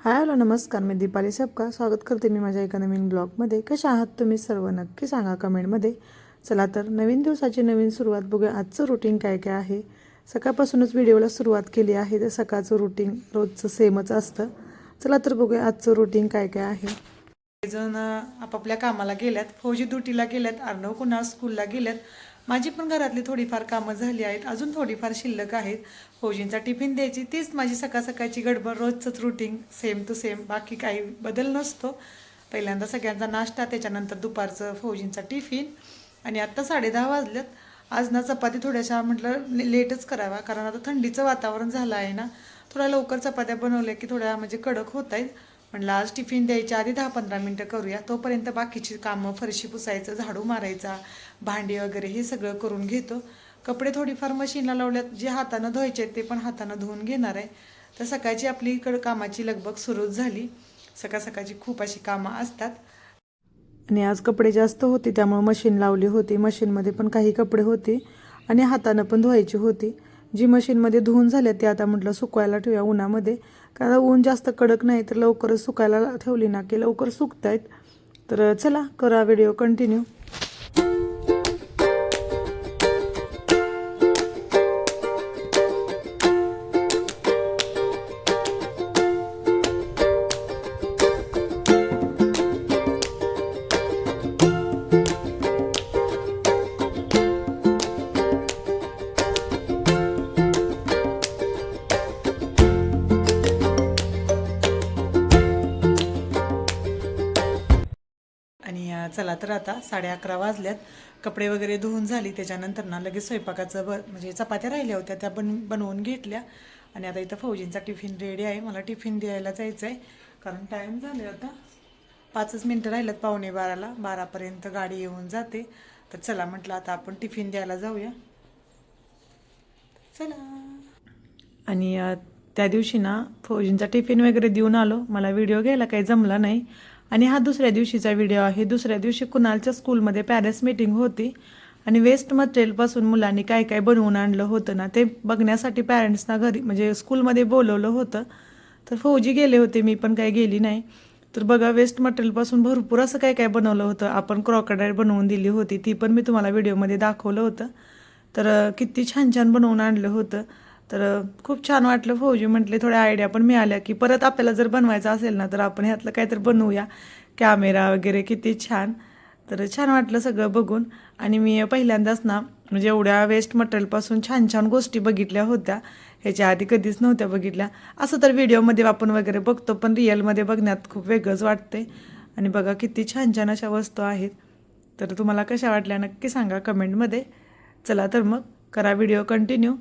Hi hello नमस्कार. मी दीपाली सबका स्वागत करते मी माझ्या एका नवीन ब्लॉगमध्ये. कशा आहात तुम्ही सर्व? नक्की सांगा कमेंटमध्ये. चला तर नवीन दिवसाची नवीन सुरुवात बघूया. आजचं रुटीन काय काय आहे? सकाळपासूनच व्हिडिओला सुरुवात केली आहे. तर सकाळचं रुटीन रोजचं सेमच असतं. चला तर बघूया आजचं रुटीन काय काय आहे. जण आपापल्या कामाला गेल्यात. फौजी ड्युटीला गेल्यात. अर्णव कुणा स्कूलला गेल्यात. माझी पण घरातली थोडीफार कामं झाली आहेत. अजून थोडीफार शिल्लक आहेत. फौजींचा टिफिन द्यायची तीच माझी सकाळ सकाळची गडबड रोजचंच रुटीन सेम टू सेम बाकी काही बदल नसतो. पहिल्यांदा सगळ्यांचा नाश्ता त्याच्यानंतर दुपारचं फौजींचा टिफिन. आणि आत्ता साडेदहा वाजल्यात आज ना चपाती थोड्याशा म्हटलं लेटच करावा. कारण आता थंडीचं वातावरण झालं आहे ना. थोड्या लवकर चपात्या बनवल्या की थोड्या म्हणजे कडक होत आहेत. म्हणलं आज टिफिन द्यायच्या आधी दहा पंधरा मिनटं करूया. तोपर्यंत बाकीची कामं फरशी पुसायचं झाडू मारायचा भांडी वगैरे हे सगळं करून घेतो. कपडे थोडीफार मशीनला लावल्यात जे हातानं धुवायचे आहेत ते पण हातानं धुवून घेणार आहे. तर सकाळची आपली इकडं कामाची लगबग सुरूच झाली. सकाळ सकाळची खूप अशी कामं असतात. आणि आज कपडे जास्त होते त्यामुळे मशीन लावली होती. मशीनमध्ये पण काही कपडे होते आणि हातानं पण धुवायची होती. जी मशीनमध्ये धुवून झाल्या ते आता म्हटलं सुकवायला ठेवूया उन्हामध्ये. कारण ऊन जास्त कडक नाही तर लवकरच सुकायला ठेवली ना की लवकर सुकत आहेत तर चला करा व्हिडिओ कंटिन्यू तर आता साडे अकरा वाजल्यात. कपडे वगैरे धुवून झाली. त्याच्यानंतर ना लगेच स्वयंपाकाचं ब म्हणजे चपात्या राहिल्या होत्या. त्या बन बनवून घेतल्या. आणि आता इथं फौजींचा टिफिन रेडी आहे. मला टिफिन द्यायला जायचं आहे कारण टाईम झाले आता. पाचच मिनटं राहिल्यात पावणे बाराला. बारापर्यंत गाडी येऊन जाते. तर चला म्हटलं आता आपण टिफिन द्यायला जाऊया. चला. आणि त्या दिवशी ना फौजींचा टिफिन वगैरे देऊन आलो. मला व्हिडिओ घ्यायला काही जमला नाही. आणि हा दुसऱ्या दिवशीचा व्हिडिओ आहे. दुसऱ्या दिवशी कुणालच्या स्कूलमध्ये पॅरेंट्स मीटिंग होती आणि वेस्ट मटेरियलपासून मुलांनी काय काय बनवून आणलं होतं ना ते बघण्यासाठी पॅरेंट्सना घरी म्हणजे स्कूलमध्ये बोलवलं होतं. तर फौजी गेले होते मी पण काही गेली नाही. तर बघा वेस्ट मटेरियलपासून भरपूर असं काय काय बनवलं होतं. आपण क्रॉकडाईल बनवून दिली होती ती पण मी तुम्हाला व्हिडिओमध्ये दाखवलं होतं. तर किती छान छान बनवून आणलं होतं. तर खूप छान वाटलं फौजी म्हटले थोड्या आयडिया पण मिळाल्या की परत आपल्याला जर बनवायचं असेल ना तर आपण ह्यातलं काहीतरी बनवूया. कॅमेरा वगैरे किती छान. तर छान वाटलं सगळं बघून. आणि मी पहिल्यांदाच ना म्हणजे एवढ्या वेस्ट मटेरियलपासून छान छान गोष्टी बघितल्या होत्या. ह्याच्या आधी कधीच नव्हत्या बघितल्या. असं तर व्हिडिओमध्ये आपण वगैरे बघतो पण रिअलमध्ये बघण्यात खूप वेगळंच वाटते आणि बघा किती छान छान अशा वस्तू आहेत. तर तुम्हाला कशा वाटल्या नक्की सांगा कमेंटमध्ये. चला तर मग करा व्हिडिओ कंटिन्यू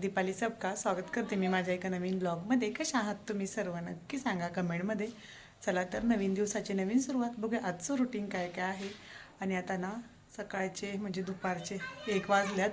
दीपाली सबका. स्वागत करते मी माझ्या एका नवीन ब्लॉगमध्ये कशा आहात तुम्ही सर्व? नक्की सांगा कमेंटमध्ये. चला तर नवीन दिवसाची नवीन सुरुवात बघूया. आजचं रुटीन काय काय आहे? आणि आता ना सकाळचे म्हणजे दुपारचे एक वाजल्यात.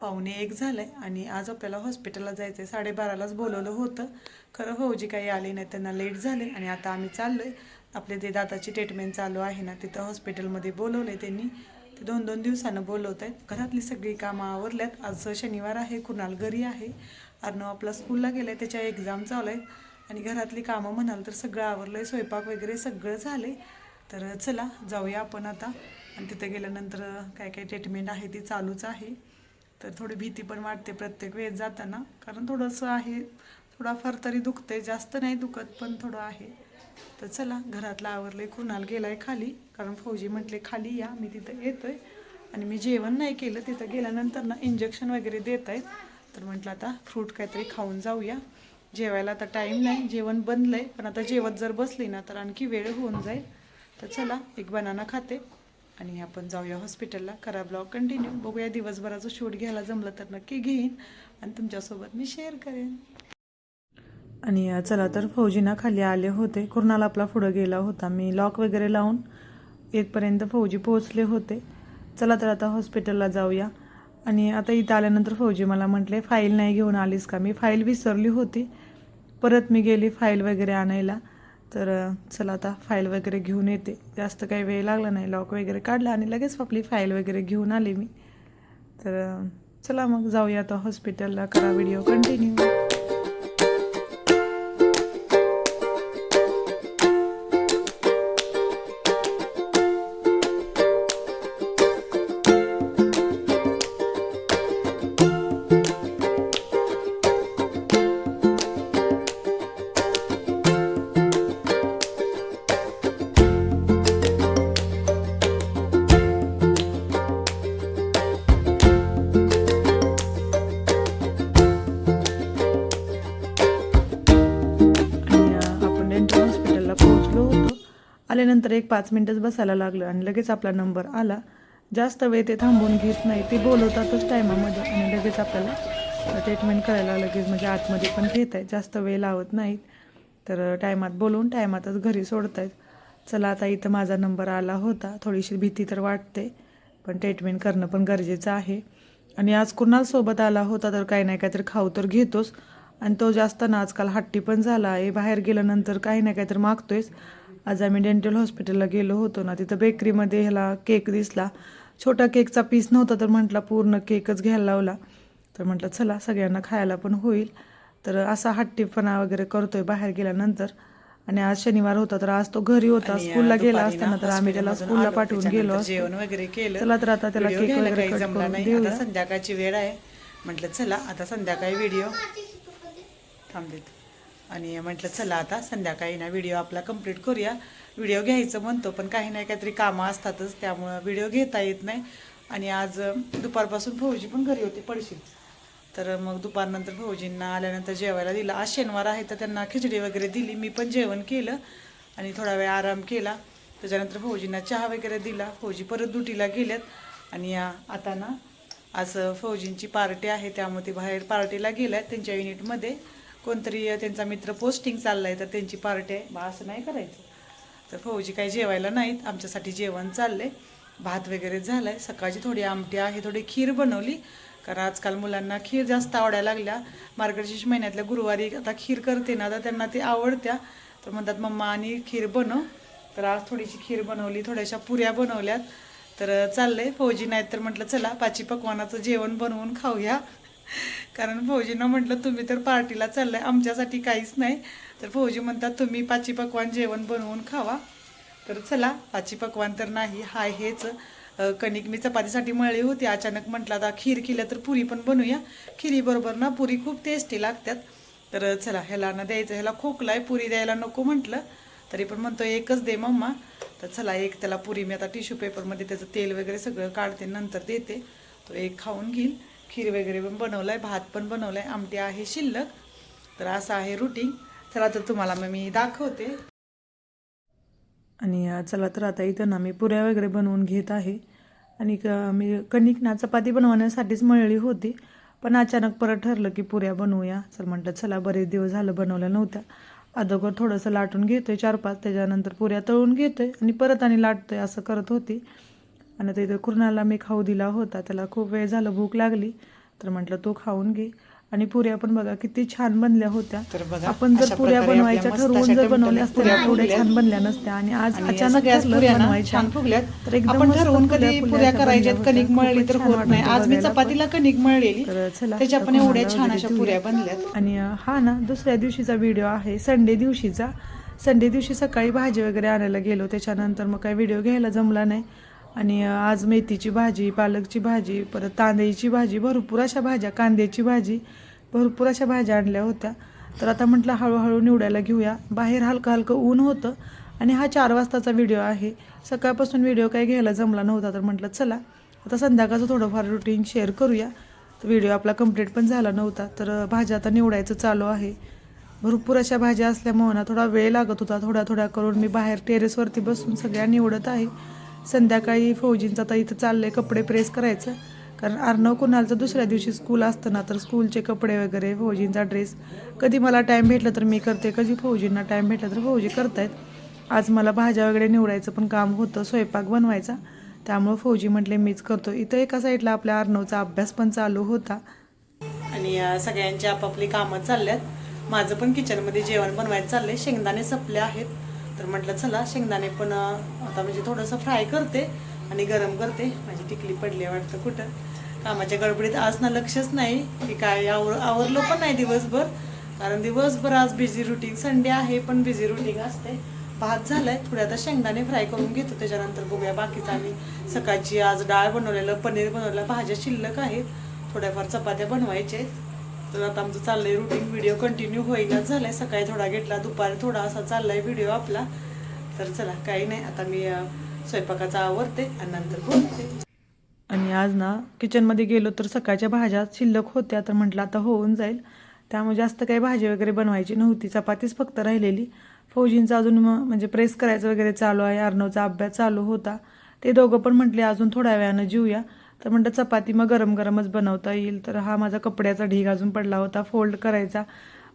पाहुणे एक झालं आहे आणि आज आपल्याला हॉस्पिटलला जायचं आहे साडेबारालाच बोलवलं होतं. खरं हो जी काही आले नाही त्यांना लेट झाले आणि आता आम्ही चाललो आहे आपले ते दाताची ट्रीटमेंट चालू आहे ना तिथं हॉस्पिटलमध्ये बोलवले त्यांनी. ते दोन दोन दिवसानं बोलवत आहेत घरातली सगळी कामं आवरल्यात. आज शनिवार आहे कुणाल घरी आहे. अर्णव आपला स्कूलला गेलाय त्याच्या एक्झाम चालू आहेत. आणि घरातली कामं म्हणाल तर सगळं आवरलं आहे स्वयंपाक वगैरे सगळं झाले तर चला जाऊया आपण आता. आणि तिथं गेल्यानंतर काय काय ट्रीटमेंट आहे ती चालूच आहे. तर थोडी भीती पण वाटते प्रत्येक वेळेस जाताना. कारण थोडंसं आहे थोडाफार तरी दुखतंय. जास्त नाही दुखत पण थोडं आहे. तर चला घरातलं आवरलं कुणाल गेला आहे खाली. कारण फौजी म्हटले खाली या मी तिथं येतो आहे आणि मी जेवण नाही केलं तिथं गेल्यानंतर ना इंजेक्शन वगैरे देत आहेत तर म्हटलं आता फ्रूट काहीतरी खाऊन जाऊया. जेवायला आता टाईम नाही जेवण बनलं आहे पण आता जेवत जर बसली ना तर आणखी वेळ होऊन जाईल. तर चला एक बनाना खाते. आणि आपण जाऊया हॉस्पिटलला करा ब्लॉग कंटिन्यू बघूया दिवसभराचं शूट घ्यायला जमलं तर नक्की घेईन. आणि तुमच्यासोबत मी शेअर करेन. आणि चला तर फौजीना खाली आले होते. कुर्णाल आपला पुढं गेला होता. मी लॉक वगैरे लावून येतपर्यंत फौजी पोहोचले होते. चला तर आता हॉस्पिटलला जाऊया. आणि आता इथं आल्यानंतर फौजी मला म्हटले फाईल नाही घेऊन आलीस का? मी फाईल विसरली होती. परत मी गेली फाईल वगैरे आणायला. तर चला आता फाईल वगैरे घेऊन येते. जास्त काही वेळ लागला नाही. लॉक वगैरे काढला आणि लगेच आपली फाईल वगैरे घेऊन आले मी. तर चला मग जाऊया आता हॉस्पिटलला करा व्हिडिओ कंटिन्यू अ, हॉस्पिटलला पोहोचलो होतो. आल्यानंतर एक पाच मिनटंच बसायला लागलं आणि लगेच आपला नंबर आला. जास्त वेळ ते थांबून घेत नाही. ते बोलवतातच टायमामध्ये आणि लगेच आपल्याला ट्रीटमेंट करायला लगेच म्हणजे आतमध्ये पण घेत आहेत. जास्त वेळ लावत नाहीत. तर टायमात बोलवून टायमातच घरी सोडत आहेत चला आता इथं माझा नंबर आला होता. थोडीशी भीती तर वाटते पण ट्रीटमेंट करणं पण गरजेचं आहे. आणि आज कुणाल सोबत आला होता तर काही नाही काहीतरी खाऊ तर घेतोच. आणि तो जास्त ना आजकाल हट्टी पण झाला आहे. बाहेर गेल्यानंतर काही ना काहीतरी मागतोयच आज आम्ही डेंटल हॉस्पिटलला गेलो होतो ना तिथं बेकरीमध्ये ह्याला केक दिसला. छोटा केकचा पीस नव्हता तर म्हटला पूर्ण केकच घ्यायला लावला. तर म्हटलं चला सगळ्यांना खायला पण होईल. तर असा हट्टीपणा वगैरे करतोय बाहेर गेल्यानंतर. आणि आज शनिवार होता तर आज तो घरी होता. स्कूलला गेला असताना तर आम्ही त्याला स्कूलला पाठवून गेलो. जेवण वगैरे केलं. चला तर आता त्याला केक वगैरे काही संध्याकाळची वेळ आहे. म्हटलं चला आता संध्याकाळी व्हिडिओ थांबलेत. आणि म्हटलं चला आता संध्याकाळी ना व्हिडिओ आपला कंप्लीट करूया. व्हिडिओ घ्यायचं म्हणतो पण काही नाही काहीतरी कामं असतातच त्यामुळं व्हिडिओ घेता येत नाही. आणि आज दुपारपासून फौजी पण घरी होती पडशील. तर मग दुपारनंतर फौजींना आल्यानंतर जेवायला दिलं. आज शनिवार आहे तर त्यांना खिचडी वगैरे दिली. मी पण जेवण केलं आणि थोडा वेळ आराम केला. त्याच्यानंतर फौजींना चहा वगैरे दिला. फौजी परत ड्युटीला गेल्यात आणि आता ना आज फौजींची पार्टी आहे त्यामुळे ते बाहेर पार्टीला गेल्यात त्यांच्या युनिटमध्ये कोणतरी त्यांचा मित्र पोस्टिंग चाललाय तर त्यांची पार्टी आहे. बा असं नाही करायचं. तर फौजी काही जेवायला नाहीत. आमच्यासाठी जेवण चाललंय. भात वगैरे झालाय. सकाळची थोडी आमटी आहे थोडी खीर बनवली. कारण आजकाल मुलांना खीर जास्त आवडायला लागल्या. मार्गशीर्ष महिन्यातल्या गुरुवारी आता खीर करते ना तर त्यांना ती आवडत्या. तर म्हणतात मम्मा आणि खीर बनव. तर आज थोडीशी खीर बनवली थोड्याशा पुऱ्या बनवल्यात. तर चाललंय. फौजी नाहीत तर म्हटलं चला पाची पकवानाचं जेवण बनवून खाऊया. कारण फौजीनं म्हटलं तुम्ही तर पार्टीला चाललाय आमच्यासाठी काहीच नाही. तर फौजी म्हणतात तुम्ही पाची पकवान जेवण बनवून खावा. तर चला पाची पकवान तर नाही हाय हेच. कणिक मी चपातीसाठी मळली होती अचानक म्हटलं आता खीर केलं तर पुरी पण बनवूया. खिरीबरोबर ना पुरी खूप टेस्टी लागतात. तर चला ह्याला ना द्यायचं ह्याला खोकलाय पुरी द्यायला नको म्हटलं. तरी पण म्हणतो एकच दे मम्मा. तर चला एक त्याला पुरी मी आता टिश्यू पेपरमध्ये त्याचं तेल वगैरे सगळं काढते नंतर देते. तो एक खाऊन घेईल. खीर वगैरे पण बनवलाय भात पण बनवलाय आमटी आहे शिल्लक. तर असं आहे रुटीन चला तर तुम्हाला मग मी दाखवते. आणि चला तर आता इथं ना मी पुऱ्या वगैरे बनवून घेत आहे. आणि क- मी कणिक ना चपाती बनवण्यासाठीच मळली होती. पण अचानक परत ठरलं की पुऱ्या बनवूया. चल म्हटलं चला बरेच दिवस झालं बनवल्या नव्हत्या. अगोदर थोडंसं लाटून घेतोय चार पाच. त्याच्यानंतर पुऱ्या तळून घेतोय आणि परत आणि लाटतोय असं करत होती. आणि आता इथं कुर्णाला मी खाऊ दिला होता. त्याला खूप वेळ झालं भूक लागली. तर म्हटलं तू खाऊन घे. आणि पुऱ्या पण बघा किती छान बनल्या होत्या. तर बघा, आपण जर पुऱ्या बनवायच्या ठरवून जर बनवल्या असत्या एवढ्या. छान बनल्या नसत्या. आणि आज अचानक. छान फुगल्यात. तर एकदम ठरवून कधी पुऱ्या करायच्यात कणिक. मळली तर होत नाही. आज मी चपातीला कणिक मळलेली. तर चला त्याच्या पण एवढ्या छान अशा. पुऱ्या बनल्यात. आणि हा ना दुसऱ्या दिवशीचा व्हिडिओ आहे. संडे दिवशीचा. संडे दिवशी सकाळी भाजी वगैरे आणायला गेलो. त्याच्यानंतर मग काही व्हिडिओ घ्यायला जमला नाही. आणि आज मेथीची भाजी पालकची भाजी परत तांदळीची भाजी भरपूर अशा भाज्या कांद्याची भाजी भरपूर अशा भाज्या आणल्या होत्या. तर आता म्हटलं हळूहळू निवडायला घेऊया. बाहेर हलकं हलकं ऊन होतं आणि हा चार वाजताचा व्हिडिओ आहे. सकाळपासून व्हिडिओ काही घ्यायला जमला नव्हता तर म्हटलं चला आता संध्याकाळचं थोडंफार रुटीन शेअर करूया. तर व्हिडिओ आपला कंप्लीट पण झाला नव्हता तर भाज्या आता निवडायचं चालू आहे. भरपूर अशा भाज्या असल्यामुळे ना थोडा वेळ लागत होता थोड्या थोड्या करून मी बाहेर टेरेसवरती बसून सगळ्या निवडत आहे. संध्याकाळी फौजींचा आता इथं चाललंय कपडे प्रेस करायचं. कारण अर्णव कुणालचं दुसऱ्या दिवशी स्कूल असतं ना तर स्कूलचे कपडे वगैरे फौजींचा ड्रेस कधी मला टाईम भेटला तर मी करते कधी फौजींना टाईम भेटला तर फौजी करतायत. आज मला भाज्या वगैरे निवडायचं पण काम होतं स्वयंपाक बनवायचा. त्यामुळं फौजी म्हटले मीच करतो. इथं एका साईडला आपल्या अर्णवचा अभ्यास पण चालू होता. आणि सगळ्यांची आपापली कामं चालल्यात. माझं पण किचनमध्ये जेवण बनवायचं चाललंय. शेंगदाणे सपले आहेत. तर म्हटलं चला शेंगदाणे पण आता म्हणजे थोडंसं फ्राय करते आणि गरम करते. माझी टिकली पडली आहे वाटतं कुठं. कामाच्या गडबडीत आज ना लक्षच नाही की काय आवर आवरलो पण नाही दिवसभर. कारण दिवसभर आज बिझी रुटीन संडे आहे पण बिझी रुटीन असते. भात झालाय. थोडे आता शेंगदाणे फ्राय करून घेतो. त्याच्यानंतर बघूया बाकीचं आम्ही सकाळची आज डाळ बनवलेलं पनीर बनवलेलं भाज्या शिल्लक आहेत. थोड्याफार चपात्या बनवायचे तर आता आमचं चाललंय रुटीन व्हिडिओ कंटिन्यू होईनाच झालाय. सकाळी थोडा घेतला दुपारी थोडा असा चाललाय व्हिडिओ आपला. तर चला काही नाही. आता मी स्वयंपाकाचा आवरते आणि नंतर बोलते. आणि आज ना किचनमध्ये गेलो तर सकाळच्या भाज्या शिल्लक होत्या. तर म्हटलं आता होऊन जाईल. त्यामुळे जास्त काही भाजी वगैरे बनवायची नव्हती. चपातीच फक्त राहिलेली. फौजींचा अजून म्हणजे प्रेस करायचं वगैरे चालू आहे. अर्णवचा अभ्यास चालू होता. ते दोघं पण म्हटले अजून थोड्या वेळानं जीवया तर म्हणतं चपाती मग गरम गरमच बनवता येईल. तर हा माझा कपड्याचा ढीग अजून पडला होता फोल्ड करायचा.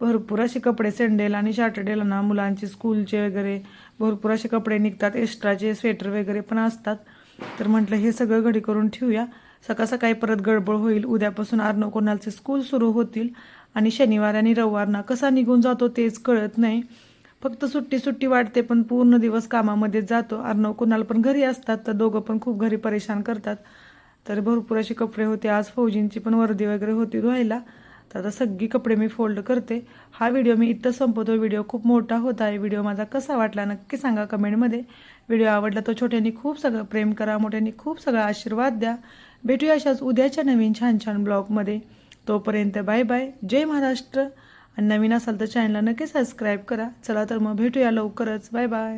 भरपूर असे कपडे संडेला आणि सॅटर्डेला ना मुलांचे स्कूलचे वगैरे भरपूर असे कपडे निघतात एक्स्ट्राचे स्वेटर वगैरे पण असतात. तर म्हटलं हे सगळं घडी करून ठेवूया. सकाळ सकाळी परत गडबड होईल. उद्यापासून अर्णव कोणालचे स्कूल सुरू होतील आणि शनिवार आणि रविवारना कसा निघून जातो तेच कळत नाही. फक्त सुट्टी सुट्टी वाटते पण पूर्ण दिवस कामामध्ये जातो. अर्णव कोणाला पण घरी असतात तर दोघं पण खूप घरी परेशान करतात. तर भरपूर असे कपडे होते. आज फौजींची पण वर्दी वगैरे होती धुवायला. तर आता सगळी कपडे मी फोल्ड करते. हा व्हिडिओ मी इथं संपवतो व्हिडिओ खूप मोठा होता आहे व्हिडिओ माझा कसा वाटला नक्की सांगा कमेंटमध्ये व्हिडिओ आवडला तो छोट्यांनी खूप सगळं प्रेम करा मोठ्यांनी खूप सगळा आशीर्वाद द्या. भेटूया अशाच उद्याच्या नवीन छान छान ब्लॉगमध्ये तोपर्यंत बाय बाय जय महाराष्ट्र. आणि नवीन असाल तर चॅनलला नक्की सबस्क्राईब करा. चला तर मग भेटूया लवकरच. Bye bye